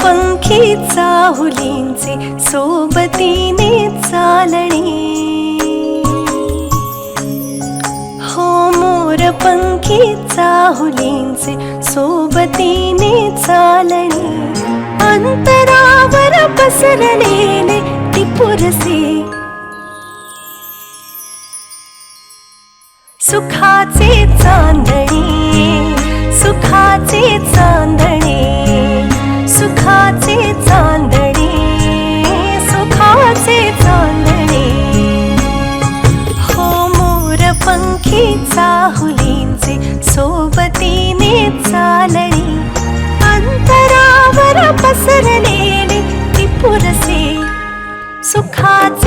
पंखी चाहुलींचे सोबतीने चालणे. हो मोर पंखी चाहुलींचे सोबतीने चालणे. अंतरावर पसरलेले टिपुरसे सुखाचे चांदणे सरणेने त्रिपुरसे सुखात्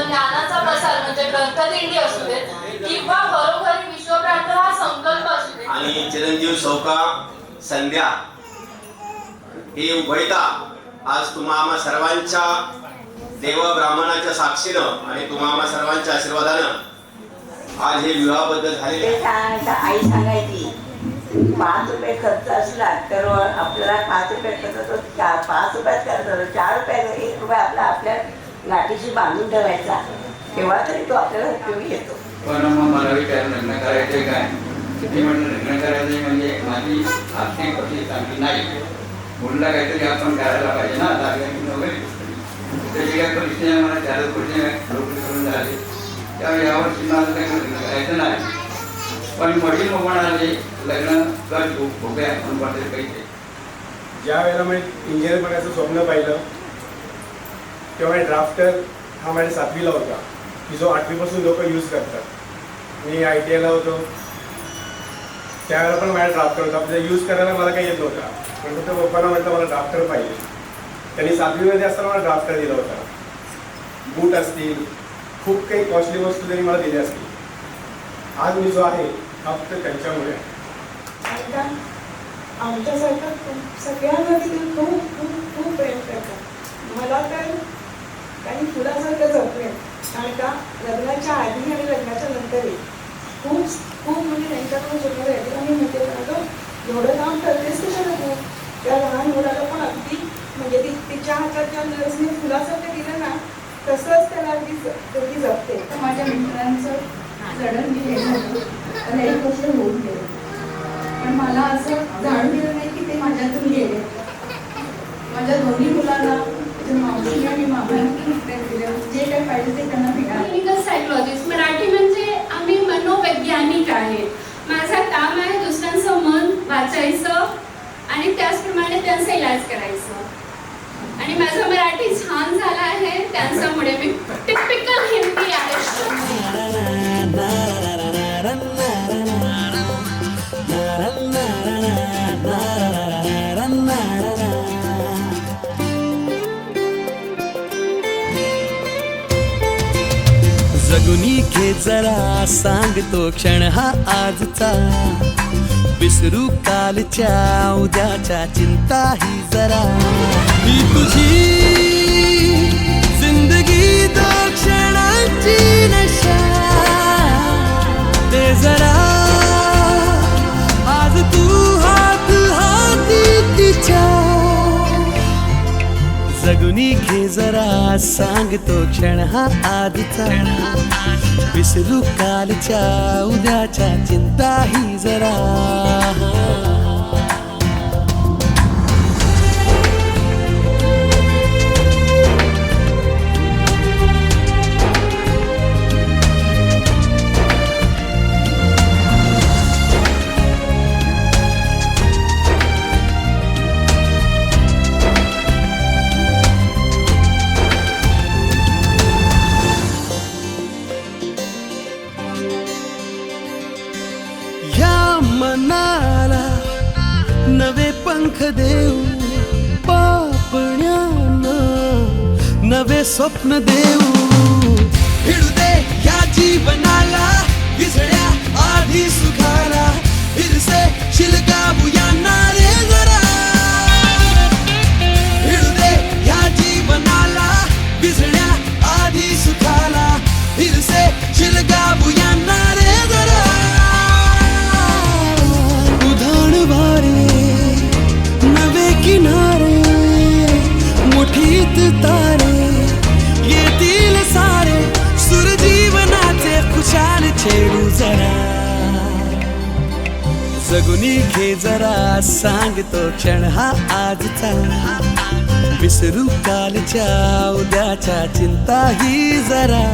ज्ञानाचा प्रसार म्हणजे ग्रंथदिंडी असू देत किंवा घरोघरी विश्वप्रांत हा संकल्प असू देत आणि चिरंजीव शौका संध्या हे उभयता आज तुम्हा आम्हा सर्वांच्या देव ब्राह्मणाच्या साक्षीनं आणि तुम्हा आम्हा सर्वांच्या आशीर्वादानं आज हे झालेले ते सांगायचं आई सांगायची पाच रुपये खर्च असला तर आपल्याला पाच रुपये खर्च पाच रुपयात करत होतो चार रुपये एक रुपये आपला आपल्या लाठीशी बांधून ठेवायचा. तेव्हा तरी तो आपल्याला उपयोगी येतो. पण मग मला विचार लग्न करायचे काय? किती म्हणलं लग्न करायचे म्हणजे माझी आर्थिक परिस्थिती चांगली नाही. मुलीला काहीतरी आपण करायला पाहिजे ना जागा वगैरे त्याची काय परिस्थिती आहे मला चार वर्षी नोकरी करून झाली. त्यामुळे यावर्षी मला लग्न लग्न करायचं नाही. पण वडील मग म्हणाले लग्न कर तू आपण पडले पैसे. ज्या वेळेला मी इंजिनियर बनायचं स्वप्न पाहिलं तेव्हा ड्राफ्टर हा माझ्या सातवीला होता की जो आठवीपासून लोक यूज करतात मी आय टी आयला होतो त्यावेळेला पण माझ्या ड्राफ्टर होता म्हणजे यूज करायला मला काही येत नव्हता पण फक्त पप्पाला म्हटलं मला ड्राफ्टर पाहिजे त्यांनी सातवीमध्ये असताना मला ड्राफ्टर दिला होता। बूट असतील खूप काही कॉस्टली वस्तू त्यांनी मला दिल्या असतील आज मी जो आहे हा फक्त त्यांच्यामुळे आहे. आमच्यासारखं खूप- खूप खूप खूप प्रेम करतात मला तर आणि फुलासारखं जपले कारण का लग्नाच्या आधी आणि लग्नाच्या नंतरही खूप खूप म्हणजे त्यांच्याकडून शिकणार आहे आणि म्हणते तर एवढं काम करतेस कशाला तू? त्या लहान मुलाला पण अगदी म्हणजे ती तिच्या हातात ज्या नर्सने फुलासारखं दिलं ना तसंच त्याला अगदी ज- अगदी जपते. तर माझ्या मित्रांचं जडण मी होतं. तर एक गोष्ट होऊन गेलं. पण मला असं जाणून गेलं नाही की ते माझ्यातून गेले. माझ्या दोन्ही मुलांना मावशी आणि मामांनी दिलं जे काय पाहिजे ते त्यांना मिळालं क्लिनिकल सायकोलॉजिस्ट मराठी म्हणजे आम्ही मनोवैज्ञानिक आहे. माझं काम आहे दुसऱ्यांचं मन वाचायचं आणि त्याचप्रमाणे त्यांचा इलाज करायचं. आणि माझं मराठी छान झालं आहे त्यांच्यामुळे मी टिपिकल हिंदी आहे. जगुनी घे जरा. सांगतो क्षण हा आजचा. विसरू कालच्या उद्याच्या चिंता ही जरा. ही तुझी जिंदगी दो क्षणांची नशा. ते जरा. आज तू हात हाती तिच्या. जगुनी घे जरा सांगतो क्षण हा आधीचा. विसरू कालच्या उद्याच्या चिंता ही जरा. नवे पंख देऊ पापण्यानं नवे स्वप्न देऊ. हिडू दे या जीवनाला विसळ्या आधी सुखाला. हिरसे शिलकाबू यांना रे जरा. हिडू दे या जीवनाला विसळ्या आधी सुखाला. फिरसे शिलकाबू जगुनी घे जरा सांगतो क्षण हा आजचा. विसरू कालच्या उद्याच्या चिंता ही जरा.